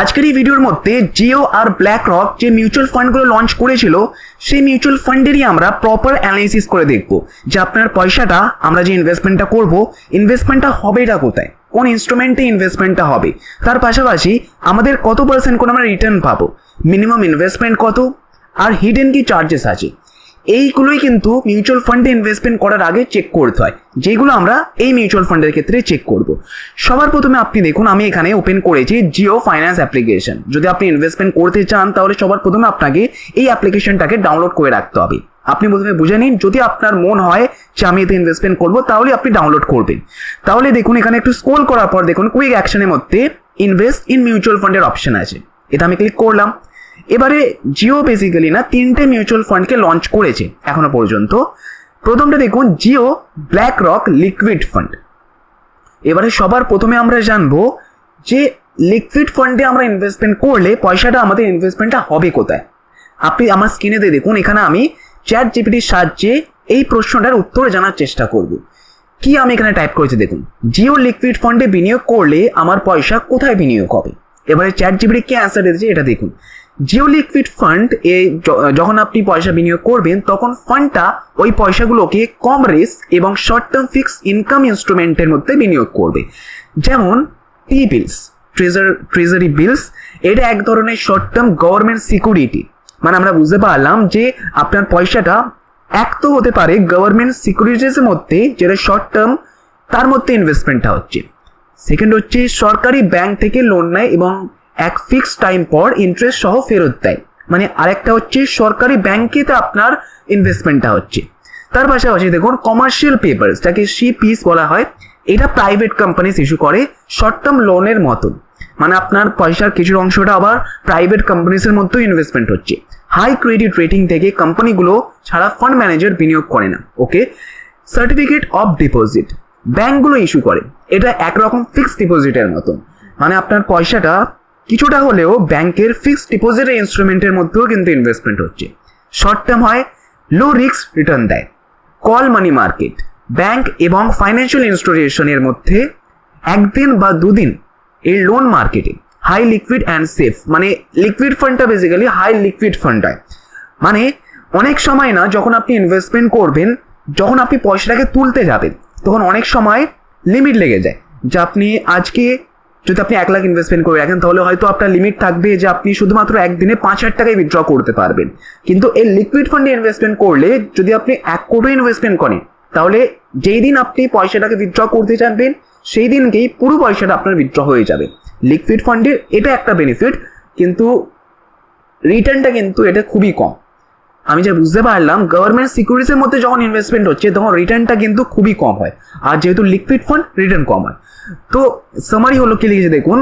আজকের এই ভিডিওর মধ্যে জিও আর ব্ল্যাক রক যে মিউচুয়াল ফান্ডগুলো লঞ্চ করেছিল, সেই মিউচুয়াল ফান্ডেরই আমরা প্রপার অ্যানালিসিস করে দেখব। যে আপনার পয়সাটা আমরা যে ইনভেস্টমেন্টটা করব ইনভেস্টমেন্টটা হবেটা কোথায়? কোন ইনস্ট্রুমেন্টে ইনভেস্টমেন্টটা হবে? তার পাশাপাশি আমাদের কত পার্সেন্ট কোন আমরা রিটার্ন পাবো? মিনিমাম ইনভেস্টমেন্ট কত? আর হিডেন কি চার্জেস আছে? এইগুলোই কিন্তু মিউচুয়াল ফান্ডে ইনভেস্টমেন্ট করার আগে চেক করতে হয়। যেগুলো আমরা এই মিউচুয়াল ফান্ডের ক্ষেত্রে চেক করব। সবার প্রথমে আপনি দেখুন, আমি এখানে ওপেন করেছি জিও ফাইন্যান্স অ্যাপ্লিকেশন যদি আপনি ইনভেস্টমেন্ট করতে চান, তাহলে সবার প্রথমে আপনাকে এই অ্যাপ্লিকেশনটাকে ডাউনলোড করে রাখতে হবে। আপনি প্রথমে বুঝে নিন, যদি আপনার মন হয় যে আমি এতে ইনভেস্টমেন্ট করব, তাহলে আপনি ডাউনলোড করবেন। তাহলে দেখুন, এখানে একটু স্ক্রোল করার পর দেখুন কুইক অ্যাকশনের মধ্যে ইনভেস্ট ইন মিউচুয়াল ফান্ডের অপশন আছে। এটা আমি ক্লিক করলাম। এবারে জিও বেসিক্যালি না তিনটে মিউচুয়াল ফান্ডকে লঞ্চ করেছে, এখনও পর্যন্ত। প্রথমটা দেখুন, Jio BlackRock liquid fund এবারে সবার প্রথমে আমরা জানব যে লিকুইড ফান্ডে আমরা ইনভেস্টমেন্ট করলে পয়সাটা আমাদের ইনভেস্টমেন্টটা হবে কোথায়। আপনি আমার স্ক্রিনেতে দেখুন, এখানে আমি চ্যাট জিপিটির সাহায্যে এই প্রশ্নটার উত্তর জানার চেষ্টা করব। কি আমি এখানে টাইপ করেছি দেখুন, জিও লিকুইড ফান্ডে বিনিয়োগ করলে আমার পয়সা কোথায় বিনিয়োগ হবে? এবারে চ্যাট জিপিটি কি অ্যান্সার দিয়েছে, এটা দেখুন। জিও লিকুইড ফান্ড এ যখন আপনি পয়সা বিনিয়োগ করবেন, তখন ফান্ডটা ওই পয়সাগুলোকে কম রিস্ক এবং শর্ট টার্ম ফিক্স ইনকাম ইনস্ট্রুমেন্টের মধ্যে বিনিয়োগ করবে। যেমন টি বিলস ট্রেজার ট্রেজারি বিলস এটা এক ধরনের শর্ট টার্ম গভর্নমেন্ট সিকিউরিটি মানে আমরা বুঝতে পারলাম যে আপনার পয়সাটা এক তো হতে পারে গভর্নমেন্ট সিকিউরিটিসের মধ্যে, যেটা শর্ট টার্ম তার মধ্যে ইনভেস্টমেন্টটা হচ্ছে। সেকেন্ড হচ্ছে সরকারি ব্যাংক থেকে লোন নেয় এবং এক ফিক্সড টাইম পর ইন্টারেস্ট সহ ফেরত দেয়। মানে আরেকটা হচ্ছে সরকারি ব্যাংকেতে আপনার ইনভেস্টমেন্টটা হচ্ছে। তার পাশাপাশি দেখুন কমার্শিয়াল পেপারস যাকে সি পিস বলা হয়, এটা প্রাইভেট কোম্পানিজ ইস্যু করে শর্ট টার্ম লোনের মতন। মানে আপনার পয়সার কিছু অংশটা আবার প্রাইভেট কোম্পানিজের মধ্যেও ইনভেস্টমেন্ট হচ্ছে। হাই ক্রেডিট রেটিং থেকে কোম্পানিগুলো ছাড়া ফান্ড ম্যানেজার বিনিয়োগ করে না। ওকে সার্টিফিকেট অফ ডিপোজিট ব্যাংকগুলো ইস্যু করে। এটা একরকম ফিক্সড ডিপোজিটের মতন। মানে আপনার পয়সাটা কিছুটা হলেও ব্যাংকের ফিক্সড ডিপোজিটের ইনস্ট্রুমেন্টের মধ্যেও কিন্তু ইনভেস্টমেন্ট হচ্ছে। শর্ট টার্ম হয় লো রিস্ক রিটার্ন দেয়। কল মানি মার্কেট ব্যাংক এবং ফাইন্যান্সিয়াল ইনস্টিটিউশনের মধ্যে একদিন বা দুদিন এই লোন মার্কেটে হাই লিকুইড অ্যান্ড সেফ মানে লিকুইড ফান্ডটা বেসিক্যালি হাই লিকুইড ফান্ড হয়। মানে অনেক সময় না, যখন আপনি ইনভেস্টমেন্ট করবেন, যখন আপনি পয়সাটাকে তুলতে যাবেন, তখন অনেক সময় লিমিট লেগে যায়। যে আপনি আজকে যদি আপনি এক লাখ ইনভেস্টমেন্ট করে রাখেন, তাহলে হয়তো আপনার লিমিট থাকবে যে আপনি শুধুমাত্র একদিনে পাঁচ হাজার টাকায় উইথড্র করতে পারবেন। কিন্তু এই লিকুইড ফান্ডে ইনভেস্টমেন্ট করলে যদি আপনি এক কোটি ইনভেস্টমেন্ট করেন, তাহলে যেই দিন আপনি পয়সাটাকে উইথড্র করতে চাইবেন, সেই দিনকেই পুরো পয়সাটা আপনার উইথড্র হয়ে যাবে। লিকুইড ফান্ডের এটা একটা বেনিফিট কিন্তু রিটার্নটা কিন্তু এটা খুবই কম। আমি যা বুঝতে পারলাম গভর্নমেন্ট সিকিউরিটিসের মধ্যে যখন ইনভেস্টমেন্ট হচ্ছে, তখন রিটার্নটা কিন্তু খুবই কম হয়। আর যেহেতু লিকুইড ফান্ড রিটার্ন কম হয়। তো সামারি হলো কি লিখেছে দেখুন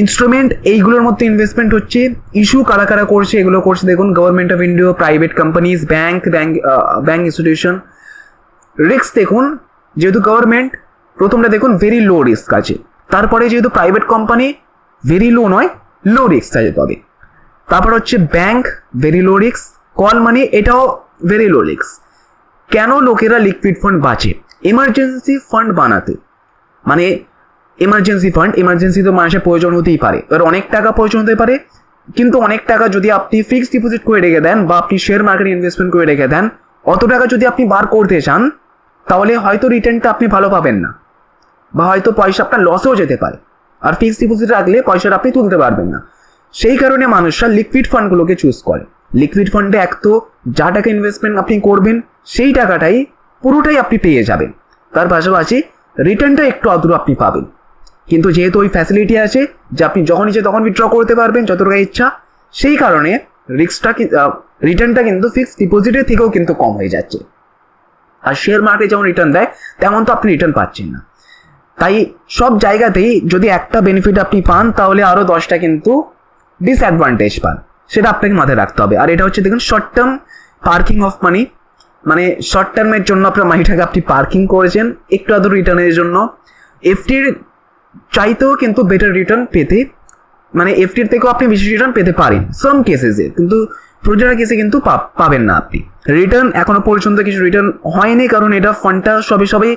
ইনস্ট্রুমেন্ট এইগুলোর মধ্যে ইনভেস্টমেন্ট হচ্ছে ইস্যু কারা কারা করছে এগুলো করছে দেখুন government of India private companies bank bank bank institution risk দেখুন, যেহেতু গভর্নমেন্ট প্রথমটা দেখুন ভেরি লো রিস্ক আছে। তারপরে যেহেতু প্রাইভেট কোম্পানি ভেরি লো নয় লো রিস্ক আছে তবে। তারপর হচ্ছে bank very low risk call money এটাও ভেরি লো রিস্ক কেন লোকেরা লিকুইড ফান্ড বাঁচে? এমার্জেন্সি ফান্ড বানাতে। মানে এমার্জেন্সি ফান্ড এমার্জেন্সি তো মানুষের প্রয়োজন হতেই পারে। এবার অনেক টাকা প্রয়োজন হতে পারে, কিন্তু অনেক টাকা যদি আপনি ফিক্সড ডিপোজিট করে রেখে দেন বা আপনি শেয়ার মার্কেটে ইনভেস্টমেন্ট করে রেখে দেন, অত টাকা যদি আপনি বার করতে চান, তাহলে হয়তো রিটার্নটা আপনি ভালো পাবেন না। বা হয়তো পয়সা আপনার লসও যেতে পারে। আর ফিক্সড ডিপোজিট রাখলে পয়সাটা আপনি তুলতে পারবেন না। সেই কারণে মানুষরা লিকুইড ফান্ডগুলোকে চুজ করে। লিকুইড ফান্ডে এক তো যা টাকা ইনভেস্টমেন্ট আপনি করবেন, সেই টাকাটাই পুরোটাই আপনি পেয়ে যাবেন। তার পাশাপাশি রিটার্নটা একটু আদূর আপনি পাবেন। কিন্তু যেহেতু ওই ফ্যাসিলিটি আছে, যে আপনি যখন ইচ্ছে তখন উইথড্র করতে পারবেন যত টাকা ইচ্ছা, সেই কারণে রিস্কটা রিটার্নটা কিন্তু ফিক্সড ডিপোজিটের থেকেও কিন্তু কম হয়ে যাচ্ছে। আর শেয়ার মার্কেটে যেমন রিটার্ন দেয়, তেমন তো আপনি রিটার্ন পাচ্ছেন না। তাই সব জায়গাতেই যদি একটা বেনিফিট আপনি পান, তাহলে আরও দশটা কিন্তু ডিসঅ্যাডভান্টেজ পান। সেটা আপনাকে মাথায় রাখতে হবে। আর এটা হচ্ছে দেখুন short term parking of money মানে শর্ট টার্মের জন্য আপনার মানিটাকে আপনি পার্কিং করেছেন, একটু আদর রিটার্নের জন্য। এফটির চাইতেও কিন্তু বেটার রিটার্ন পেতে মানে এফটির থেকেও আপনি বেশি রিটার্ন পেতে পারেন সাম কেসেসে কিন্তু প্রজারা কেসে কিন্তু পাবেন না আপনি। রিটার্ন এখনও পর্যন্ত কিছু রিটার্ন হয়নি, কারণ এটা ফান্ডটা সবে সবে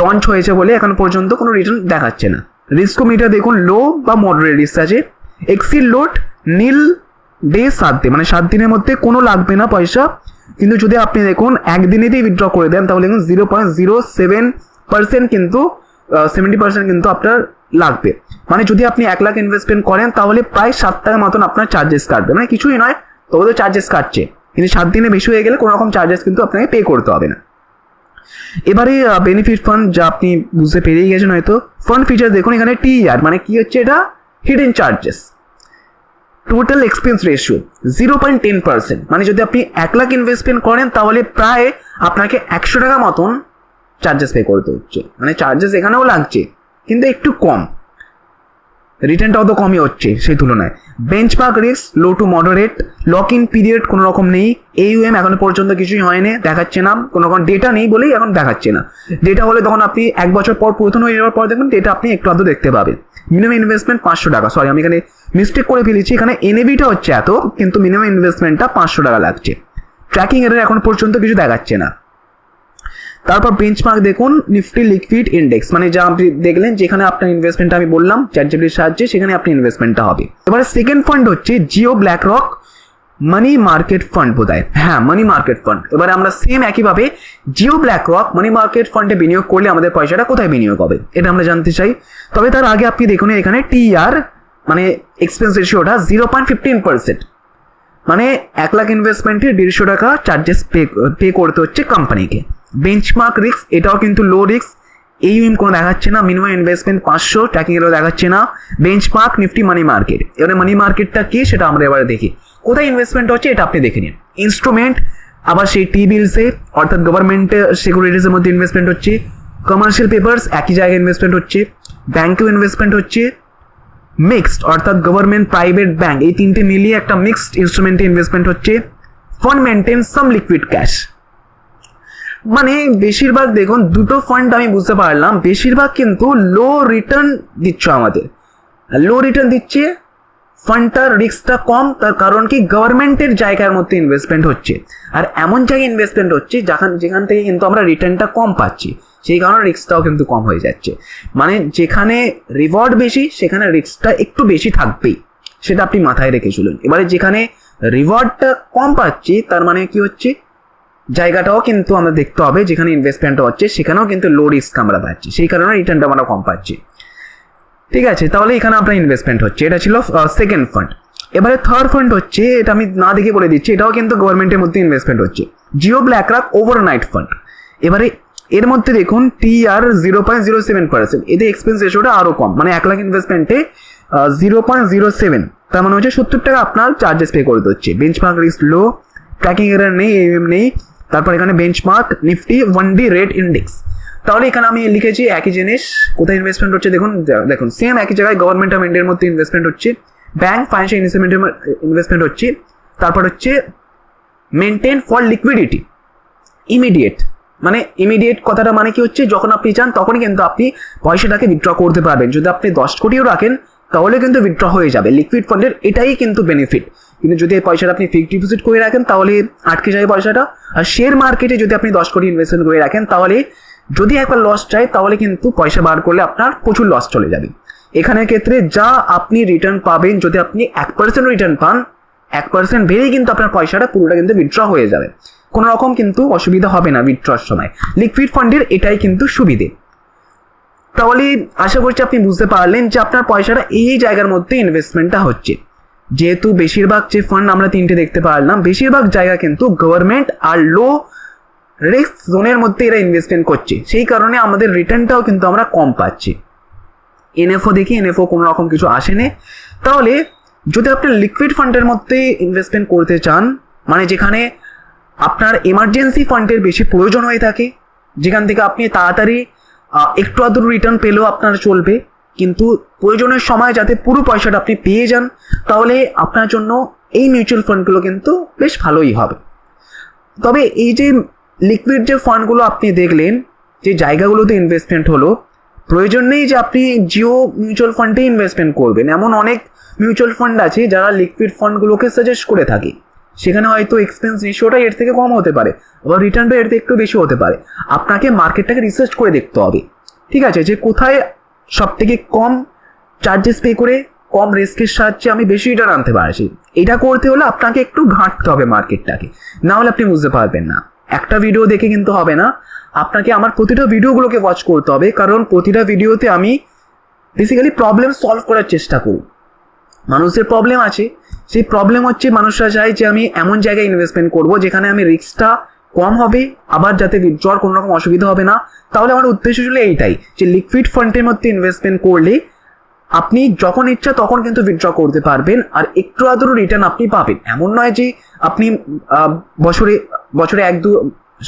লঞ্চ হয়েছে বলে এখনও পর্যন্ত কোনো রিটার্ন দেখাচ্ছে না। রিস্কোমিটার দেখুন লো বা মডারেট রিস্ক আছে। এক্সিল লোড নীল ডে সাত দিন মানে সাত দিনের মধ্যে কোনো লাগবে না পয়সা। কিন্তু যদি আপনি দেখুন, একদিনেতেই উইথড্র করে দেন, তাহলে দেখুন zero point zero seven percent কিন্তু সেভেন্টি পার্সেন্ট কিন্তু আপনার লাগবে। মানে যদি আপনি এক লাখ ইনভেস্টমেন্ট করেন, তাহলে প্রায় সাত টাকার মতন আপনার চার্জেস কাটবে। মানে কিছুই নয় তবে তো চার্জেস কাটছে। কিন্তু সাত দিনে বেশি হয়ে গেলে কোনো রকম চার্জেস কিন্তু আপনাকে পে করতে হবে না। এবারে বেনিফিট ফান্ড যা আপনি বুঝতে পেরিয়ে গেছেন হয়তো। ফান্ড ফিচার দেখুন, এখানে টি আর মানে কি হচ্ছে এটা? Hidden charges total expense ratio zero point ten percent মানে যদি আপনি এক লাখ ইনভেস্টমেন্ট করেন, তাহলে প্রায় আপনাকে একশো টাকা মতন চার্জেস পে করতে হচ্ছে। মানে চার্জেস এখানেও লাগছে, কিন্তু একটু কম। রিটার্নটাও তো কমই হচ্ছে সেই তুলনায়। Benchmark risk low to moderate lock in period কোনো রকম নেই। এইউএম এখনও পর্যন্ত কিছুই হয়নি, দেখাচ্ছে না। কোনো রকম ডেটা নেই বলেই এখন দেখাচ্ছে না। ডেটা হলে তখন আপনি এক বছর পর পুরাতন হয়ে যাওয়ার পর দেখবেন ডেটা আপনি একটু আধটু দেখতে পাবেন। মিনিমাম ইনভেস্টমেন্ট পাঁচশো টাকা। সরি আমি এখানে মিস্টেক করে ফেলেছি। এখানে এনএভিটা হচ্ছে এত, কিন্তু মিনিমাম ইনভেস্টমেন্টটা পাঁচশো টাকা লাগছে। ট্র্যাকিং এর এখন পর্যন্ত কিছু দেখাচ্ছে না। তারপর বেঞ্চমার্ক দেখুন নিফটি লিকুইড ইন্ডেক্স মানে যা আপনি দেখলেন যেখানে আপনার ইনভেস্টমেন্টটা আমি বললাম চ্যাটজিপিটির সাহায্যে সেখানে আপনি ইনভেস্টমেন্টটা হবে। এবারে সেকেন্ড ফান্ড হচ্ছে Jio BlackRock money market fund বোধ হ্যাঁ মানি মার্কেট ফান্ড এবারে আমরা সেম একইভাবে Jio BlackRock money market ফান্ডে বিনিয়োগ করলে আমাদের পয়সাটা কোথায় বিনিয়োগ হবে? এটা আমরা জানতে চাই। তবে তার আগে আপনি দেখুন এখানে টিআর মানে এক্সপেন্স রেশিওটা জিরো পয়েন্ট ফিফটিন পার্সেন্ট মানে এক লাখ ইনভেস্টমেন্টে দেড়শো টাকা চার্জেস পে পে করতে হচ্ছে কোম্পানিকে বেঞ্চমার্ক রিস্ক এটাও কিন্তু লো রিস্ক এই উইম কোনো দেখাচ্ছে না মিনিমাম ইনভেস্টমেন্ট পাঁচশো ট্র্যাকিং এরও দেখাচ্ছে না বেঞ্চমার্ক নিফটি মানি মার্কেট এবারে মানি মার্কেটটা কি সেটা আমরা এবারে দেখি। কোথায় ইনভেস্টমেন্ট হচ্ছে এটা আপনি দেখে নিন। ইনস্ট্রুমেন্ট আবার সেই টি বিলসে অর্থাৎ গভর্নমেন্টের সিকিউরিটিসের মধ্যে ইনভেস্টমেন্ট হচ্ছে কমার্শিয়াল পেপার্স একই জায়গায় ইনভেস্টমেন্ট হচ্ছে ব্যাংকেও ইনভেস্টমেন্ট হচ্ছে মিক্সড অর্থাৎ গভর্নমেন্ট প্রাইভেট ব্যাংক এই তিনটে মিলিয়ে একটা মিক্সড ইনস্ট্রুমেন্টে ইনভেস্টমেন্ট হচ্ছে fund maintain some liquid cash মানে বেশিরভাগ দেখুন, দুটো ফান্ড আমি বুঝতে পারলাম। বেশিরভাগ কিন্তু লো রিটার্ন দিচ্ছ আমাদের। লো রিটার্ন দিচ্ছে ফান্ডটার রিস্কটা কম, তার কারণ কি? গভর্নমেন্টের জায়গার মধ্যে ইনভেস্টমেন্ট হচ্ছে। আর এমন জায়গায় ইনভেস্টমেন্ট হচ্ছে, যেখান যেখান থেকে কিন্তু আমরা রিটার্নটা কম পাচ্ছি। সেই কারণে রিস্কটাও কিন্তু কম হয়ে যাচ্ছে। মানে যেখানে রিওয়ার্ড বেশি, সেখানে রিস্কটা একটু বেশি থাকবেই। সেটা আপনি মাথায় রেখে চলুন। এবারে যেখানে রিওয়ার্ডটা কম পাচ্ছি, তার মানে কি হচ্ছে? জায়গাটাও কিন্তু আমরা দেখতে হবে, যেখানে ইনভেস্টমেন্টটা হচ্ছে, সেখানেও কিন্তু লো রিস্ক আমরা পাচ্ছি। সেই কারণে রিটার্নটা আমরা কম পাচ্ছি। ঠিক আছে, তাহলে এখানে আপনার ইনভেস্টমেন্ট হচ্ছে। এটা ছিল সেকেন্ড ফান্ড এবারে থার্ড ফান্ড হচ্ছে, এটা আমি না দেখে বলে দিচ্ছি, এটাও কিন্তু গভর্নমেন্টের মধ্যে ইনভেস্টমেন্ট হচ্ছে। Jio BlackRock overnight fund এবারে এর মধ্যে দেখুন T R zero point zero seven percent এতে এক্সপেন্স রেশিওটা আরও কম মানে এক লাখ ইনভেস্টমেন্টে জিরো পয়েন্ট জিরো সেভেন তার মানে হচ্ছে সত্তর টাকা আপনার চার্জেস পে করে দিচ্ছে। Bench benchmark risk low tracking error নেই এম নেই। তারপর এখানে benchmark Nifty one D rate index তাহলে এখানে আমি লিখেছি একই জিনিস, কোথায় ইনভেস্টমেন্ট হচ্ছে দেখুন দেখুন সেম একই জায়গায় গভর্নমেন্ট অফ ইন্ডিয়ার মধ্যে ইনভেস্টমেন্ট হচ্ছে ব্যাংক ফাইন্যান্সিয়াল ইনভেস্টমেন্ট ইনভেস্টমেন্ট হচ্ছে, তারপর হচ্ছে মেনটেন ফর লিকুইডিটি ইমিডিয়েট মানে ইমিডিয়েট কথাটা মানে কি হচ্ছে, যখন আপনি চান তখনই কিন্তু আপনি পয়সাটাকে উইথড্র করতে পারবেন। যদি আপনি দশ কোটিও রাখেন তাহলে কিন্তু উইথড্র হয়ে যাবে। লিকুইড ফান্ডের এটাই কিন্তু বেনিফিট কিন্তু যদি এই পয়সাটা আপনি ফিক্সড ডিপোজিট করে রাখেন, তাহলে আটকে যায় পয়সাটা। আর শেয়ার মার্কেটে যদি আপনি দশ কোটি ইনভেস্টমেন্ট করে রাখেন, তাহলে যদি একবার লস চায় তাহলে কিন্তু পয়সা বার করলে আপনার প্রচুর লস চলে যাবে। এখানের ক্ষেত্রে যা আপনি রিটার্ন পাবেন, যদি আপনি এক পার্সেন্ট রিটার্ন পান, এক পার্সেন্ট বেড়েই কিন্তু আপনার পয়সাটা পুরোটা কিন্তু উইথড্র হয়ে যাবে। কোনো রকম কিন্তু অসুবিধা হবে না উইথড্রর সময়। লিকুইড ফান্ডের এটাই কিন্তু সুবিধে। তাহলে আশা করছি আপনি বুঝতে পারলেন যে আপনার পয়সাটা এই জায়গার মধ্যে ইনভেস্টমেন্টটা হচ্ছে। যেহেতু বেশিরভাগ যে ফান্ড আমরা তিনটে দেখতে পারলাম, বেশিরভাগ জায়গা কিন্তু গভর্নমেন্ট আর লো রিস্ক জোনের মধ্যে এরা ইনভেস্টমেন্ট করছে। সেই কারণে আমাদের রিটার্নটাও কিন্তু আমরা কম পাচ্ছি। এনএফও দেখি এনএফও কোনো রকম কিছু আসেনি তাহলে যদি আপনি লিকুইড ফান্ডের মধ্যে ইনভেস্টমেন্ট করতে চান মানে যেখানে আপনার এমার্জেন্সি ফান্ডের বেশি প্রয়োজন হয়ে থাকে, যেখান থেকে আপনি তাড়াতাড়ি একটু আদর রিটার্ন পেলেও আপনার চলবে। কিন্তু প্রয়োজনের সময় যাতে পুরো পয়সাটা আপনি পেয়ে যান, তাহলে আপনার জন্য এই মিউচুয়াল ফান্ডগুলো কিন্তু বেশ ভালোই হবে। তবে এই যে লিকুইড যে ফান্ডগুলো আপনি দেখলেন, যে জায়গাগুলোতে ইনভেস্টমেন্ট হলো, প্রয়োজন নেই যে আপনি জিও মিউচুয়াল ফান্ডে ইনভেস্টমেন্ট করবেন। এমন অনেক মিউচুয়াল ফান্ড আছে যারা লিকুইড ফান্ডগুলোকে সাজেস্ট করে থাকে। সেখানে হয়তো এক্সপেন্স রেশিওটা এর থেকে কম হতে পারে, আবার রিটার্নটা এর থেকে একটু বেশি হতে পারে। আপনাকে মার্কেটটাকে রিসার্চ করে দেখতে হবে। ঠিক আছে? যে কোথায় সব থেকে কম চার্জেস পে করে, কম রিস্কের সাহায্যে আমি বেশি রিটার্ন আনতে পারছি। এটা করতে হলে আপনাকে একটু ঘাঁটতে হবে মার্কেটটাকে না হলে আপনি বুঝতে পারবেন না। একটা ভিডিও দেখে কিন্তু হবে না। আপনাকে আমার প্রতিটা ভিডিওগুলোকে ওয়াচ করতে হবে, কারণ প্রতিটা ভিডিওতে আমি বেসিক্যালি প্রবলেম সলভ করার চেষ্টা করব। মানুষের প্রবলেম আছে। সেই প্রবলেম হচ্ছে মানুষরা চায় যে আমি এমন জায়গায় ইনভেস্টমেন্ট করব যেখানে আমি রিস্কটা কম হবে, আবার যাতে উইথড্রর কোনো রকম অসুবিধা হবে না। তাহলে আমার উদ্দেশ্য ছিল এইটাই, যে লিকুইড ফান্ডের মধ্যে ইনভেস্টমেন্ট করলে আপনি যখন ইচ্ছা তখন কিন্তু উইথড্র করতে পারবেন, আর একটু আদরও রিটার্ন আপনি পাবেন। এমন নয় যে আপনি বছরে বছরে এক দু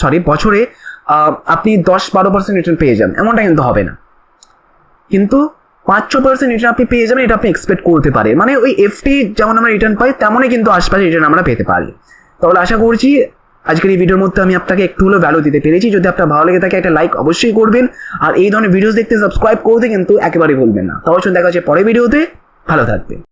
সরি বছরে আপনি দশ বারো পার্সেন্ট রিটার্ন পেয়ে যান এমনটা কিন্তু হবে না। কিন্তু পাঁচ ছ পার্সেন্ট রিটার্ন আপনি পেয়ে যাবেন, এটা আপনি এক্সপেক্ট করতে পারে মানে ওই এফটি যেমন আমরা রিটার্ন পাই, তেমনই কিন্তু আশপাশে রিটার্ন আমরা পেতে পারি। তাহলে আশা করছি আজকের এই ভিডিওর মধ্যে আমি আপনাকে একটু হলেও ভ্যালু দিতে পেরেছি। যদি আপনার ভালো লেগে থাকে, একটা লাইক অবশ্যই করবেন। আর এই ধরনের ভিডিওস দেখতে সাবস্ক্রাইব করতে কিন্তু একেবারেই ভুলবেন না। তাহলে দেখা হচ্ছে পরের ভিডিওতে ভালো থাকবেন।